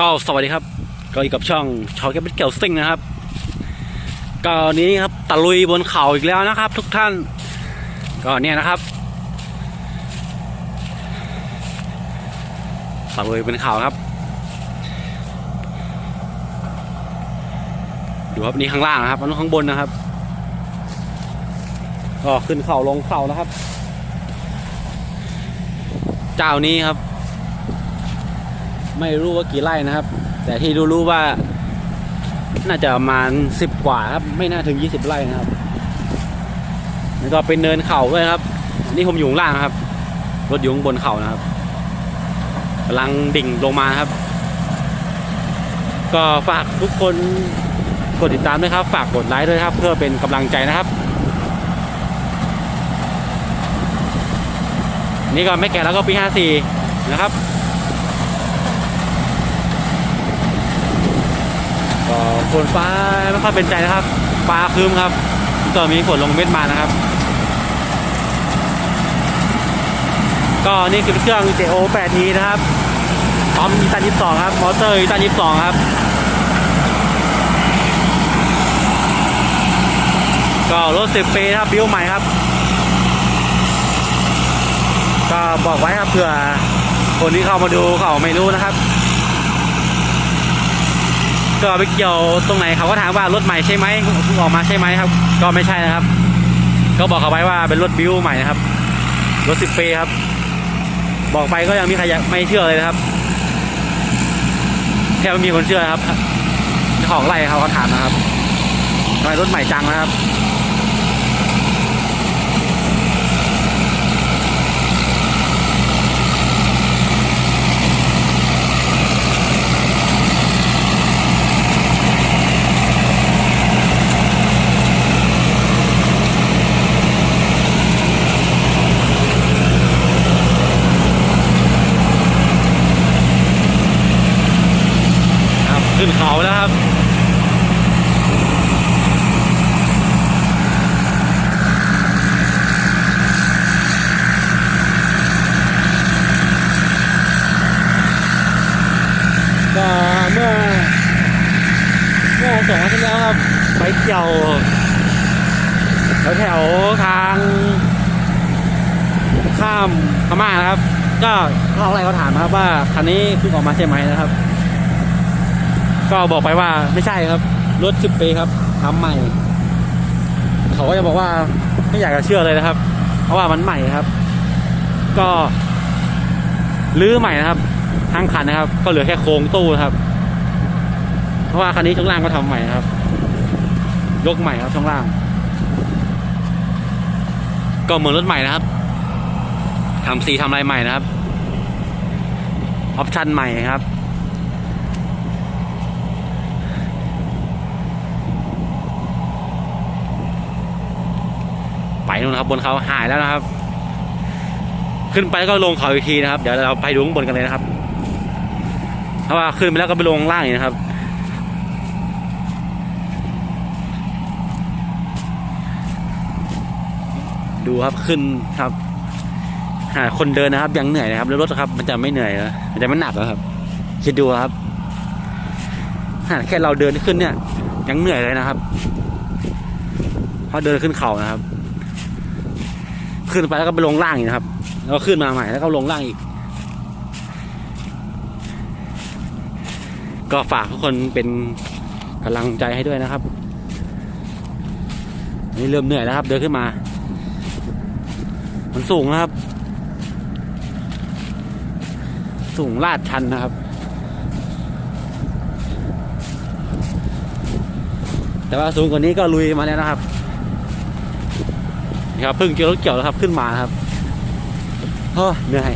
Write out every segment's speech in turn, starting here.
ก็สวัสดีครับ ก็อยู่กับช่องชอแกเป็นเกี่ยวซิ่งนะครับก็นี้ครับตะลุยบนเขาอีกแล้วนะครับ ทุกท่านก็เนี่ยนะครับตะลุยบนเขาครับ ดูครับนี่ข้างล่างนะครับอันนู้นข้างบนนะครับ ก็ขึ้นเขาลงเขานะครับ เจ้านี้ครับ ไม่รู้ว่ากี่ไร่นะครับ แต่ที่รู้ๆว่า น่าจะประมาณสิบกว่าครับ ไม่น่าถึงยี่สิบไร่นะครับแล้วก็เป็นเนินเขาด้วยครับนี่ผมอยู่ล่างนะครับ รถอยู่บนเขานะครับกำลังดิ่งลงมาครับ ก็ฝากทุกคนกดติดตามด้วยครับ ฝากกดไลค์ด้วยครับ เพื่อเป็นกำลังใจนะครับ นี่ก็ไม่แก่แล้วก็ปี 54 นะครับ ก็ฝนฟ้าไม่ค่อยเป็นใจนะครับ ฟ้าครึ้มครับก็มีฝนลงเม็ดมานะครับ ก็นี่คือเครื่อง JO 8 t นะครับปั๊มอีตัน22ครับ มอเตอร์อีตัน22ครับ ก็รถ10ปีนะครับบิวใหม่ครับ ก็บอกไว้ครับเผื่อคนที่เข้ามาดูเขาไม่รู้นะครับ ก็ไปเกี่ยวตรงไหนเขาก็ถามว่ารถใหม่ใช่ไหมเพิ่งออกมาใช่ไหมครับ ก็ไม่ใช่นะครับ ก็บอกเขาไว้ว่าเป็นรถบิวใหม่นะครับ รถสิบปีครับ บอกไปก็ยังมีใครไม่เชื่อเลยนะครับแค่ไม่มีคนเชื่อครับเจ้าของไร่เขาก็ถามนะครับทำไมรถใหม่จังนะครับขึ้นเขาแล้วครับ ก็เมื่อ เมื่อสองวันที่แล้วครับไปเที่ยวแถวแถวทางข้ามพม่านะครับ ก็เขาอะไรเขาถามครับว่าคันนี้เพิ่งออกมาใช่ไหมนะครับ ก็บอกไปว่าไม่ใช่ครับรถสิบปีครับทำใหม่ เขาก็จะบอกว่าไม่อยากจะเชื่อเลยนะครับ เพราะว่ามันใหม่ครับ ก็ลื้อใหม่นะครับทั้งคันนะครับ ก็เหลือแค่โครงตู้นะครับ เพราะว่าคันนี้ช่วงล่างก็ทำใหม่ครับ ยกใหม่ครับช่วงล่าง ก็เหมือนรถใหม่นะครับทำสีทำอะไรใหม่นะครับออปชั่นใหม่ครับไปนู่นครับบนเขาหายแล้วนะครับ ขึ้นไปแล้วก็ลงเขาอีกทีนะครับ เดี๋ยวเราไปดูข้างบนกันเลยนะครับ เพราะว่าขึ้นไปแล้วก็ไปลงข้างล่างอีกนะครับ ดูครับขึ้นครับหาคนเดินนะครับ ยังเหนื่อยนะครับแล้วรถครับ มันจะไม่เหนื่อยนะมันจะไม่หนักนะครับคิดดูครับหาแค่เราเดินขึ้นเนี่ย ยังเหนื่อยเลยนะครับเพราะเดินขึ้นเขานะครับ ขึ้นไปแล้วก็ไปลงล่างอีกนะครับ แล้วก็ขึ้นมาใหม่แล้วก็ลงล่างอีก ก็ฝากทุกคนเป็นกำลังใจให้ด้วยนะครับนี่เริ่มเหนื่อยแล้วครับ เดินขึ้นมา มันสูงนะครับ สูงลาดชันนะครับ แต่ว่าสูงกว่านี้ก็ลุยมาแล้วนะครับนี่ครับเพิ่งเจอรถเกี่ยวแล้วครับขึ้นมาครับเฮ้อเหนื่อย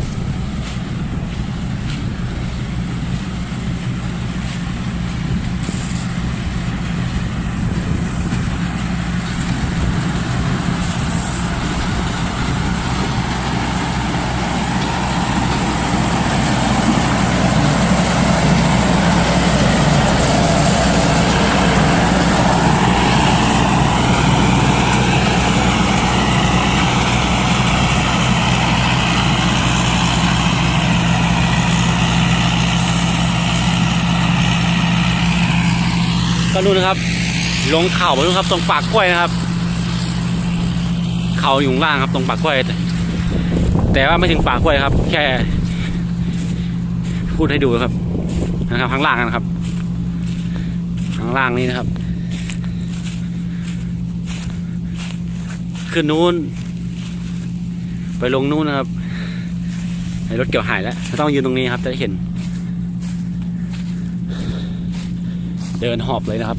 นู่นนะครับ ลงเขาไปนู่นครับ ตรงปากกล้วยนะครับ เขาอยู่ข้างล่างครับ ตรงปากกล้วย แต่ว่าไม่ถึงปากกล้วยครับ แค่ พูดให้ดูครับ นะครับข้างล่างนะครับ ข้างล่างนี้นะครับ ขึ้นนู้น ไปลงนู้นนะครับให้รถเกี่ยวหายแล้ว ต้องยืนตรงนี้ครับจะได้เห็น เดินหอบเลยนะครับ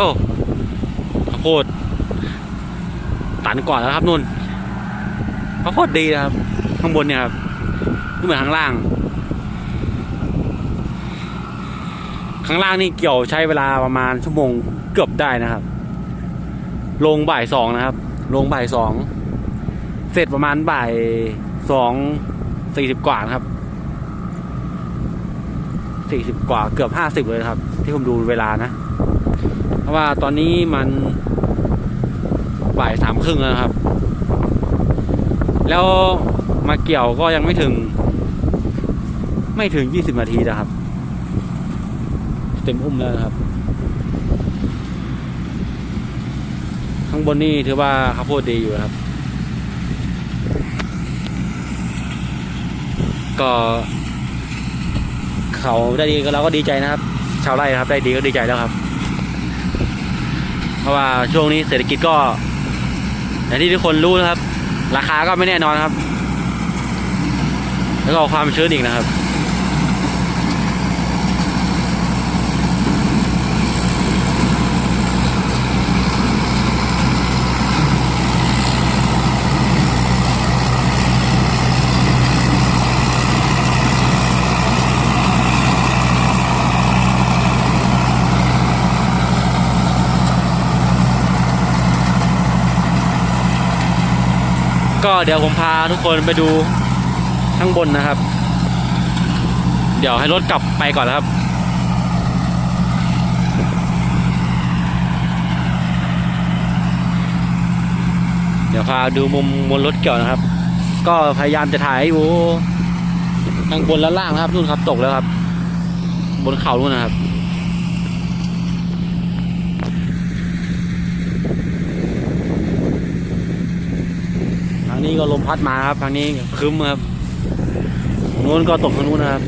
โอ้ข้าวโพดตันกว่าแล้วครับนุ่นข้าวโพดดีนะครับ ข้างบนเนี่ยครับไม่เหมือนข้างล่าง ข้างล่างนี่เกี่ยวใช้เวลาประมาณชั่วโมงเกือบได้นะครับ ลงบ่ายสองนะครับ ลงบ่ายสองเสร็จประมาณบ่ายสองสี่สิบกว่านะครับสี่สิบกว่าเกือบห้าสิบเลยครับ ที่ผมดูเวลานะ ราะว่าตอนนี้มันบ่ายสามครึ่งแล้วนะครับ แล้วมาเกี่ยวก็ยังไม่ถึง ไม่ถึงยี่สิบนาทีนะครับ เต็มอุ้มแล้วนะครับ ข้างบนนี่ถือว่าข้าวโพดดีอยู่ครับ ก็เขาได้ดีก็เราก็ดีใจนะครับ ชาวไร่ครับได้ดีก็ดีใจแล้วครับ เพราะว่าช่วงนี้เศรษฐกิจก็อย่างที่ทุกคนรู้นะครับ ราคาก็ไม่แน่นอนครับ แล้วก็ความชื้นอีกนะครับ ก็เดี๋ยวผมพาทุกคนไปดูข้างบนนะครับ เดี๋ยวให้รถกลับไปก่อนนะครับเดี๋ยวพาดูมุมบนรถเกี่ยวนะครับ ก็พยายามจะถ่ายให้ดูข้างบนและล่างนะครับนู่นครับตกแล้วครับ บนเขานู่นนะครับางนี้ก็ลมพัดมาครับทางนี้คึ้มครับนู้นก็ตกทางนู้นนะครับ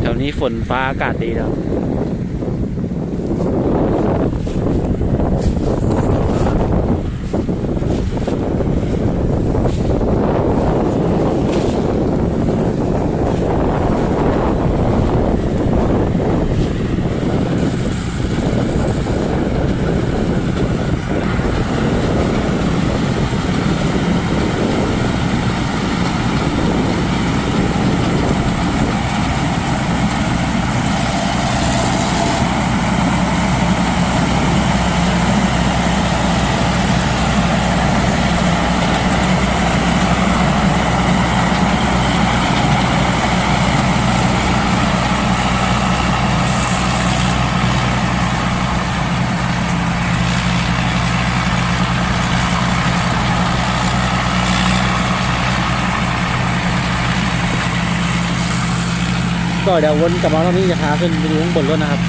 แถวนี้ฝนฟ้าอากาศดีครับ ก็เดี๋ยววนกลับมาตรงนี้จะพาขึ้นไปดูข้างบนรถนะครับ